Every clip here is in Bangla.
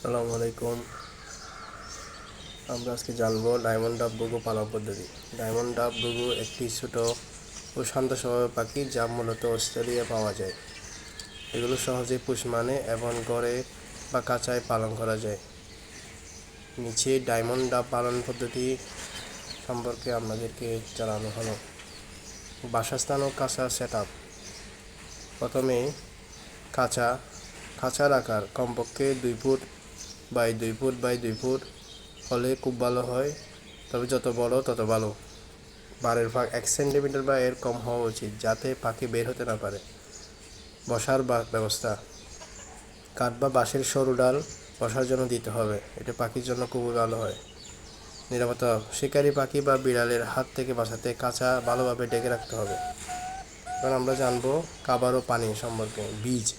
আসসালামু আলাইকুম। আমরা আজকে জানব ডায়মন্ড ডাব গুগু পালন পদ্ধতি। ডায়মন্ড ডাব গুগু একটি ছোট ও শান্ত স্বভাবের পাখি যা মূলত অস্ট্রেলিয়া পাওয়া যায়। এগুলো সহজে পুষ মানে এবং গড়ে বা কাঁচায় পালন করা যায়। নিচে ডায়মন্ড ডাব পালন পদ্ধতি সম্পর্কে আপনাদেরকে জানানো হলো। বাসস্থান ও কাঁচা সেট প্রথমে কাঁচা খাঁচার আকার কমপক্ষে দুই ফুট বাই দুই ফুট, বাই দুই ফুট হলে খুব ভালো হয়। তবে যত বড় তত ভালো। বারের ফাঁক এক সেন্টিমিটার বা এর কম হওয়া উচিত যাতে পাখি বের হতে না পারে। বসার ব্যবস্থা। কাঠ বা বাঁশের সরু ডাল বসার জন্য দিতে হবে। এটা পাখির জন্য খুবই ভালো হয়। নিরাপত্তা শিকারী পাখি বা বিড়ালের হাত থেকে বাঁচাতে কাঁচা ভালোভাবে ডেকে রাখতে হবে। এবার আমরা জানব খাবার ও পানি সম্পর্কে। বীজ।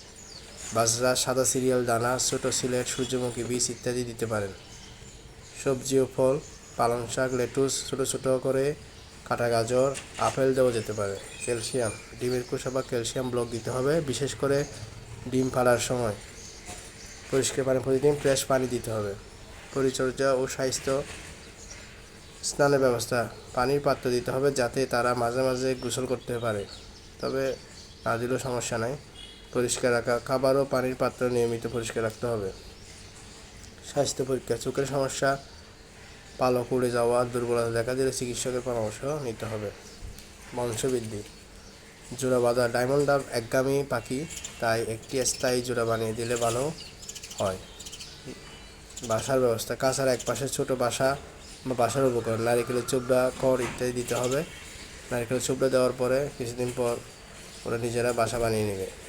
বাজরা, সাদা সিরিয়াল, দানা, ছোটো সিলেট, সূর্যমুখী বীজ ইত্যাদি দিতে পারেন। সবজি ও ফল, পালং শাক, লেটুস, ছোটো ছোটো করে কাটা গাজর, আপেল দেওয়া যেতে পারে। ক্যালসিয়াম, ডিমের খোসা বা ক্যালসিয়াম ব্লক দিতে হবে, বিশেষ করে ডিম ফালার সময়। পরিষ্কার পানি প্রতিদিন ফ্রেশ পানি দিতে হবে। পরিচর্যা ও স্বাস্থ্য স্নানের ব্যবস্থা। পানির পাত্র দিতে হবে যাতে তারা মাঝে মাঝে গোসল করতে পারে। তবে না দিলেও সমস্যা নাই। পরিষ্কার রাখা খাবার ও পানির পাত্র নিয়মিত পরিষ্কার রাখতে হবে। স্বাস্থ্য পরীক্ষা, চোখের সমস্যা, পালক উড়ে যাওয়া, দুর্বলতা দেখা দিলে চিকিৎসকের পরামর্শ নিতে হবে। বংশবৃদ্ধি জোড়া বাঁধা ডায়মন্ড ডাব একগামী পাখি, তাই একটি স্থায়ী জোড়া বানিয়ে দিলে ভালো হয়। বাসার ব্যবস্থা কাঁচার এক পাশে ছোট বাসা বা বাসার উপকরণ, নারিকেলের চোবড়া খড় ইত্যাদি দিতে হবে। নারিকেলের চোবড়া দেওয়ার পরে কিছুদিন পর ওরা নিজেরা বাসা বানিয়ে নেবে।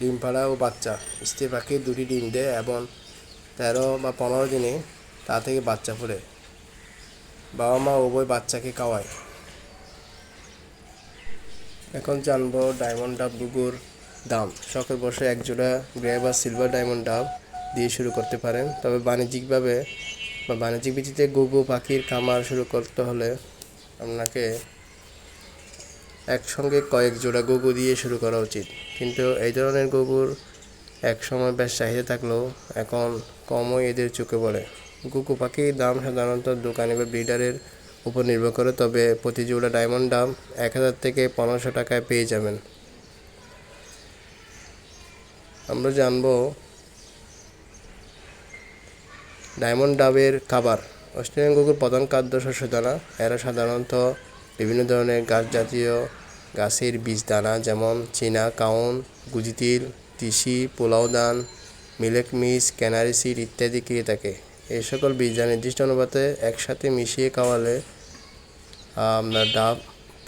ডিম পাড়া ও বাচ্চা। স্ত্রী পাখি দুটি ডিম দেয় এবং তেরো বা পনেরো দিনে তা থেকে বাচ্চা ফোরে বাবা মা উভয় বাচ্চাকে খাওয়ায়। এখন জানব ডায়মন্ড ডাব গুগুর দাম। শখের বসে এক জোড়া গ্রে বা সিলভার ডায়মন্ড ডাব দিয়ে শুরু করতে পারেন। তবে বাণিজ্যিকভাবে বা বাণিজ্যিক ভিত্তিতে গুগু পাখির খামার শুরু করতে হলে আপনাকে একসঙ্গে কয়েক জোড়া গুগু দিয়ে শুরু করা উচিত। কিন্তু এই ধরনের গুগুর এক সময় বেশ চাহিদা থাকলেও এখন কমই এদের চোখে পড়ে। গুকু পাখির দাম সাধারণত দোকানে বা ব্রিডারের উপর নির্ভর করে, তবে প্রতি জোড়া ডায়মন্ড দাম এক হাজার থেকে পনেরোশো টাকায় পেয়ে যাবেন। আমরা জানব ডায়মন্ড ডাবের খাবার। অস্ট্রেলিয়ান কুকুর প্রধান খাদ্য শস্য দানা। এরা সাধারণত বিভিন্ন ধরনের গাছ জাতীয় গাছের বীজ দানা যেমন চীনা কাউন গুজিতিল তিসি, পোলাও দান মিলেক মিস ক্যানারি সিড ইত্যাদি খেয়ে থাকে এই সকল বীজ নির্দিষ্ট অনুপাতে একসাথে মিশিয়ে খাওয়ালে আপনার ডাব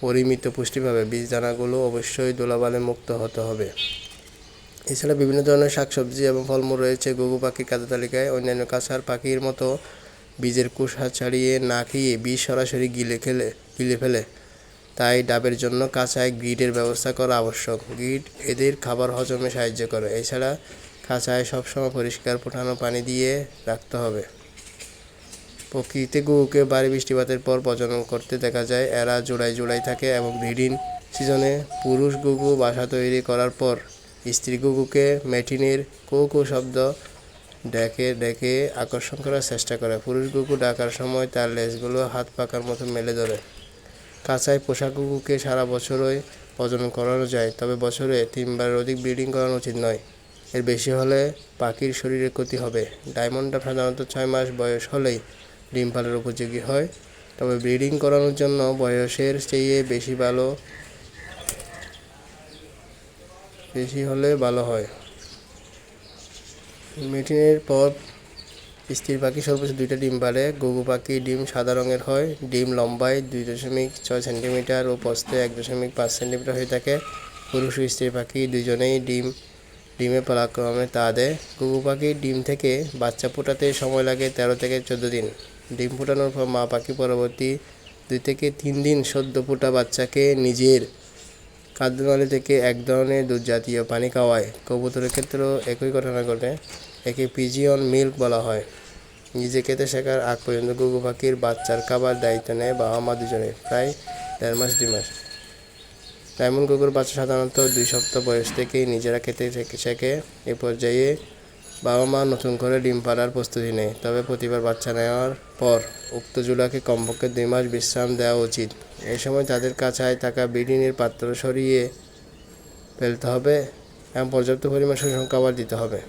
পরিমিত পুষ্টি পাবে বীজ দানাগুলো অবশ্যই দোলাবালে মুক্ত হতে হবে। এছাড়া বিভিন্ন ধরনের শাকসবজি এবং ফলমূল রয়েছে। গুগু পাখির খাদ্য তালিকায় অন্যান্য কাছার পাখির মতো বীজের কুষা ছাড়িয়ে না খেয়ে বীজ সরাসরি গিলে খেলে, গিলে ফেলে। তাই ডাবের জন্য কাঁচায় গ্রিডের ব্যবস্থা করা আবশ্যক। গ্রিড এদের খাবার হজমে সাহায্য করে। এছাড়া কাঁচায় সবসময় পরিষ্কার ফোটানো পানি দিয়ে রাখতে হবে। প্রকৃতিতে গুগুকে বাড়ি বৃষ্টিপাতের পর প্রজনন করতে দেখা যায়, এরা জোড়ায় জোড়ায় থাকে এবং ব্রিডিং সিজনে পুরুষ গুগু বাসা তৈরি করার পর স্ত্রী গুগুকে মেটিনের কো কো শব্দ ডেকে ডেকে আকর্ষণ করার চেষ্টা করে। পুরুষ গুগু ডাকার সময় তার লেজগুলো হাত পাকার মতো মেলে ধরে। কাঁচায় পোষা কুকুরকে সারা বছরই প্রজনন করানো যায়, তবে বছরে তিনবার অধিক ব্রিডিং করানো উচিত নয়। এর বেশি হলে পাখির শরীরে ক্ষতি হবে। ডায়মন্ডটা সাধারণত ছয় মাস বয়স হলেই ডিম পালের উপযোগী হয়। তবে ব্রিডিং করানোর জন্য বয়সের চেয়ে বেশি ভালো, বেশি হলে ভালো হয়। মিটিনের পর স্ত্রী পাখি সর্বোচ্চ দুইটা ডিম পারে গুগু পাখি ডিম সাদা রঙের হয়, ডিম লম্বায় দুই দশমিক ছয় সেন্টিমিটার ও প্রস্থে এক দশমিক পাঁচ সেন্টিমিটার হয়ে থাকে। পুরুষ ও স্ত্রী পাখি দুজনেই ডিম ডিমে পালাক্রমে তা দেয়। গুগু পাখির ডিম থেকে বাচ্চা ফোটাতে সময় লাগে তেরো থেকে চোদ্দ দিন। ডিম ফোটানোর পর মা পাখি পরবর্তী দুই থেকে তিন দিন সদ্য ফোটা বাচ্চাকে নিজের খাদ্যনালী থেকে এক ধরনের দুধ জাতীয় পানি খাওয়ায়। কবুতরের ক্ষেত্রেও একই ঘটনা ঘটে। একে পিজিয়ন মিল্ক বলা হয়। নিজে খেতে শেখার আগ পর্যন্ত গুগু পাখির বাচ্চার খাবার দায়িত্ব নেয় বাবা মা দুজনে, প্রায় দেড় মাস, দুই মাস। ডায়মন্ড কুকুর বাচ্চা সাধারণত দুই সপ্তাহ বয়স থেকেই নিজেরা খেতে শেখে এ পর্যায়ে বাবা মা নতুন করে ডিম পাড়ার প্রস্তুতি নেয়, তবে প্রতিবার বাচ্চা নেওয়ার পর উক্ত জুলাকে কমপক্ষে দুই মাস বিশ্রাম দেওয়া উচিত। এই সময় তাদের কাছায় থাকা ব্রিডিংয়ের পাত্র সরিয়ে ফেলতে হবে এবং পর্যাপ্ত পরিমাণ সুষম খাবার দিতে হবে।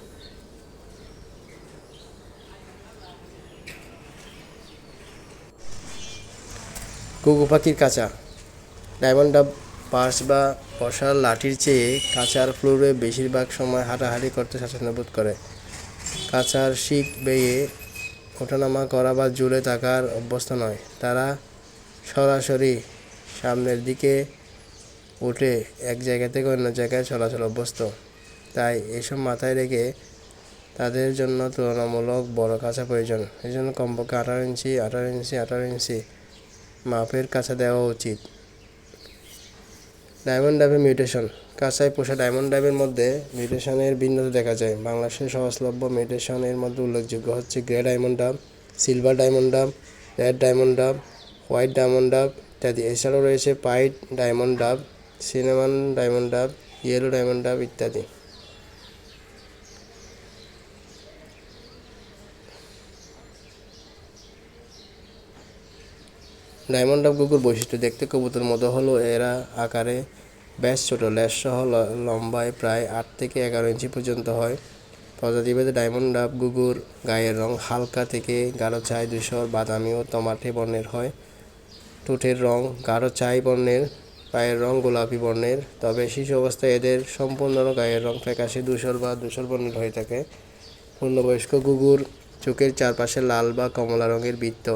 ঘুঘু পাখির কাঁচা। ডায়মন্ড পার্স বা বসার লাঠির চেয়ে কাঁচার ফ্লোরে বেশিরভাগ সময় হাঁটাহাঁটি করতে স্বাচ্ছন্দ্য বোধ করে। কাঁচার শিক বেয়ে ওঠানামা করা বা ঝুলে থাকার অভ্যস্ত নয়। তারা সরাসরি সামনের দিকে উঠে এক জায়গা থেকে অন্য জায়গায় চলাচল অভ্যস্ত। তাই এসব মাথায় রেখে তাদের জন্য তুলনামূলক বড় কাঁচা প্রয়োজন। এই জন্য কমপক্ষে আঠারো ইঞ্চি আঠারো ইঞ্চি আঠারো ইঞ্চি মাপের কাঁচা দেওয়া উচিত। ডায়মন্ড ডাবের মিউটেশন। কাঁচায় পোষা ডায়মন্ড ডাবের মধ্যে মিউটেশনের ভিন্নতা দেখা যায়। বাংলাদেশের সহজলভ্য মিউটেশনের মধ্যে উল্লেখযোগ্য হচ্ছে grey diamond dove silver diamond dove red diamond dove white diamond dove ইত্যাদি। এছাড়াও রয়েছে pied diamond dove cinnamon diamond dove yellow diamond dove ইত্যাদি। ডায়মন্ড ডাব কুকুর বৈশিষ্ট্য দেখতে কবুতর মতো হলো এরা আকারে বেশ ছোট ল্যাস সহ লম্বায় প্রায় আট থেকে এগারো ইঞ্চি পর্যন্ত হয়। প্রজাতিভেদে ডায়মন্ড ডাব গুগুর গায়ের রং হালকা থেকে গাঢ় ছাই, ধূসর, বাদামি ও তমাটে বর্ণের হয়। ঠোঁটের রং গাঢ় ছাই বর্ণের, পায়ের রং গোলাপি বর্ণের। তবে শিশু অবস্থায় এদের সম্পূর্ণ গায়ের রং ফ্যাকাশে, ধূসর বা ধূসর বর্ণের হয়ে থাকে। পূর্ণবয়স্ক গুগুর চোখের চারপাশে লাল বা কমলা রঙের বৃত্ত,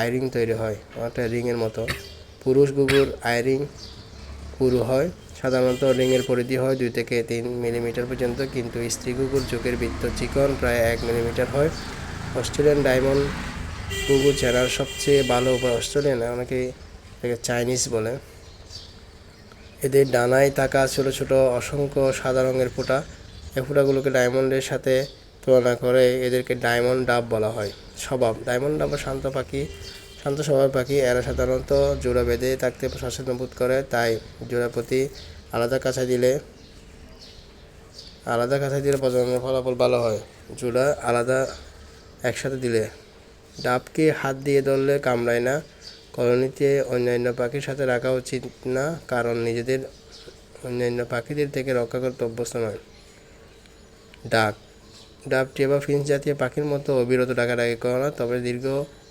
আইরিং তৈরি হয়। অনেকটা রিংয়ের মতো। পুরুষ গুগুর আইরিং পুরু হয়। সাধারণত রিংয়ের পরিধি হয় দুই থেকে তিন মিলিমিটার পর্যন্ত, কিন্তু স্ত্রী কুকুর চোখের বৃত্ত চিকন প্রায় এক মিলিমিটার হয়। অস্ট্রেলিয়ান ডায়মন্ড কুকুর চেনার সবচেয়ে ভালো উপায় অস্ট্রেলিয়ান, অনেকে চাইনিজ বলে। এদের ডানায় থাকা ছোট ছোট অসংখ্য সাদা রঙের ফোঁটা এই ফোঁটাগুলোকে ডায়মন্ডের সাথে তুলনা করে এদেরকে ডায়মন্ড ডাব বলা হয়। স্বভাব। ডায়মন্ড ডাব শান্ত পাখি, শান্ত স্বভাবের পাখি, এরা সাধারণত জোড়া বেঁধে থাকতে সচেতন বোধ করে, তাই জোড়া প্রতি আলাদা কাছা দিলে, আলাদা কাছা দিলে প্রজননের ফলাফল ভালো হয়। জোড়া আলাদা একসাথে দিলে। ডাবকে হাত দিয়ে ধরলে কামড়ায় না। কলোনিতে অন্যান্য পাখির সাথে রাখা উচিত না, কারণ নিজেদের অন্যান্য পাখিদের থেকে রক্ষা করতে অভ্যস্ত নয়। ডাক। ডাব টিয়া ফিন্স জাতীয় পাখির মতো অবিরত ডাকাডাকি করে না, তবে দীর্ঘ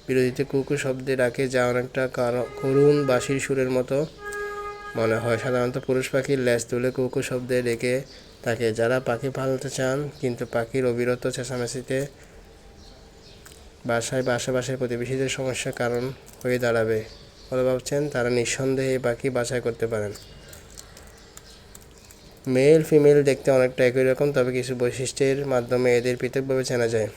বিরতিতে কুকু শব্দে ডাকে যা অনেকটা কার- করুণ বাঁশির সুরের মতো মনে হয়। সাধারণত পুরুষ পাখির ল্যাজ তুলে কুকু শব্দে ডেকে থাকে, যারা পাখি পালতে চান, কিন্তু পাখির অবিরত চেঁচামেচিতে বাসায় বা আশেপাশের প্রতিবেশীদের সমস্যার কারণ হয়ে দাঁড়াবে বলে ভাবছেন, তারা নিঃসন্দেহে পাখি বাছাই করতে পারেন। মেল, ফিমেল দেখতে অনেকটা একই রকম, তবে কিছু বৈশিষ্ট্যের মাধ্যমে এদের পৃথকভাবে চেনা যায়।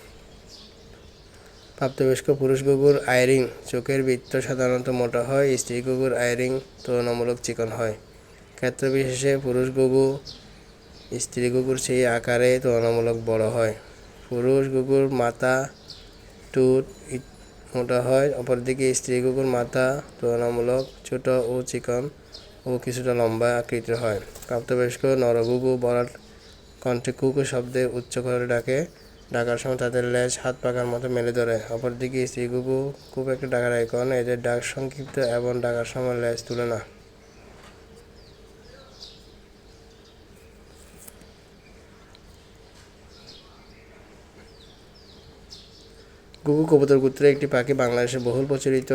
প্রাপ্তবয়স্ক পুরুষ গুগুর আয়রিং চোখের বৃত্ত সাধারণত মোটা হয়, স্ত্রী গুগুর আয়রিং তুলনামূলক চিকন হয়। ক্ষেত্র বিশেষে পুরুষ গুগু, স্ত্রী গুগুর সেই আকারে তুলনামূলক বড় হয়। পুরুষ গুগুর মাথা, টুট মোটা হয়, অপরদিকে স্ত্রী কুকুর মাথা তুলনামূলক ছোট ও চিকন। ও কিছুটা লম্বা আকৃতির হয়। প্রাপ্তবয়স্ক নরগুগু বরাট কণ্ঠে কুকু শব্দে উচ্চ করে ডাকে। ডাকার সময় তাদের লেজ হাত পাকার মতো মেলে ধরে। অপরদিকে স্ত্রী কুকু খুব একটা ডাকার আইকন এদের ডাক সংক্ষিপ্ত এবং ডাকার সময় লেজ তুলে না। গুগু কবুতর গুত্রে একটি পাখি বাংলাদেশে বহুল প্রচলিত।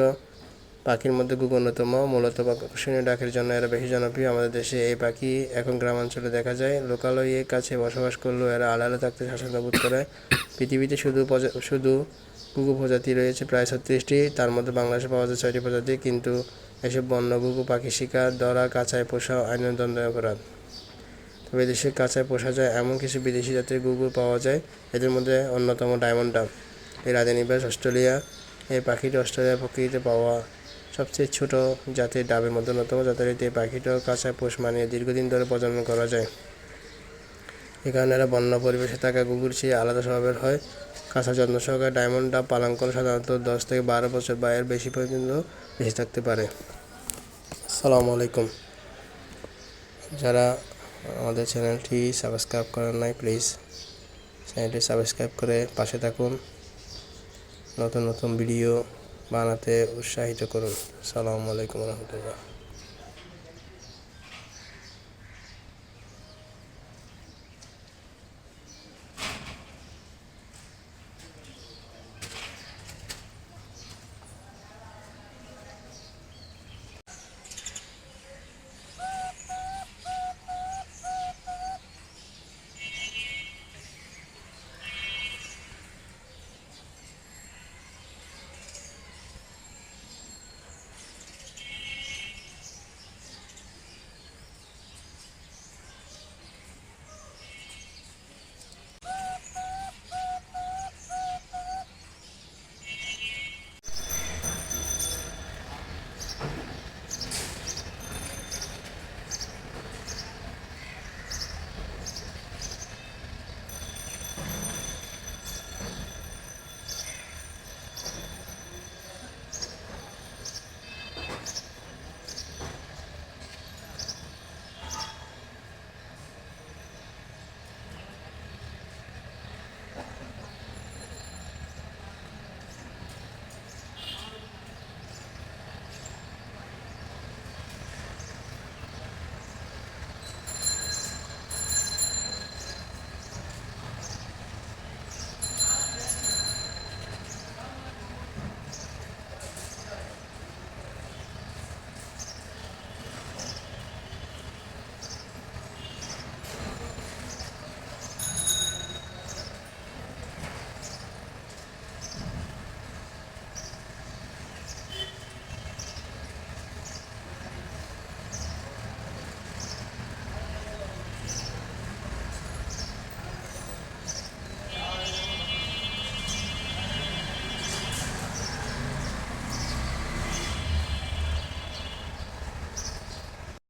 পাখির মধ্যে গুগু অন্যতম মূলত আকর্ষণীয় ডাকের জন্য এরা বেশি জনপ্রিয় আমাদের দেশে। এই পাখি এখন গ্রামাঞ্চলে দেখা যায় লোকালয়ের কাছে বসবাস করলেও এরা আলাদা থাকতে স্বাচ্ছন্দ্য বোধ করে। পৃথিবীতে শুধু শুধু গুগু প্রজাতি রয়েছে প্রায় ছত্রিশটি, তার মধ্যে বাংলাদেশে পাওয়া যায় ছয়টি প্রজাতি, কিন্তু এসব বন্য গুগু পাখি শিকার ধরা কাঁচায় পোষা আইনের দণ্ড অপরাধ। তবে দেশে কাঁচায় পোষা যায় এমন কিছু বিদেশি জাতের গুগু পাওয়া যায়, এদের মধ্যে অন্যতম ডায়মন্ড ডাব এর আদি নিবাস অস্ট্রেলিয়া, এই পাখিটি অস্ট্রেলিয়ার প্রকৃতিতে পাওয়া সবচেয়ে ছোট জাতের ডাবের মধ্যে অন্যতম যথারীতি পাখিটাও কাঁচা পোষ মানিয়ে দীর্ঘদিন ধরে প্রজনন করা যায়। এ কারণে এরা বন্য পরিবেশে থাকা গুগুর চেয়ে আলাদা স্বভাবের হয়। কাঁচা যত্ন সহকারে ডায়মন্ড ডাব পালন করে সাধারণত দশ থেকে বারো বছর বা এর বেশি পর্যন্ত বেঁচে থাকতে পারে। আসসালামু আলাইকুম। যারা আমাদের চ্যানেলটি সাবস্ক্রাইব করেন নাই, প্লিজ চ্যানেলটি সাবস্ক্রাইব করে পাশে থাকুন। নতুন নতুন ভিডিও বানাতে উৎসাহিত করুন। সালামু আলাইকুম রহমতুল্লাহ।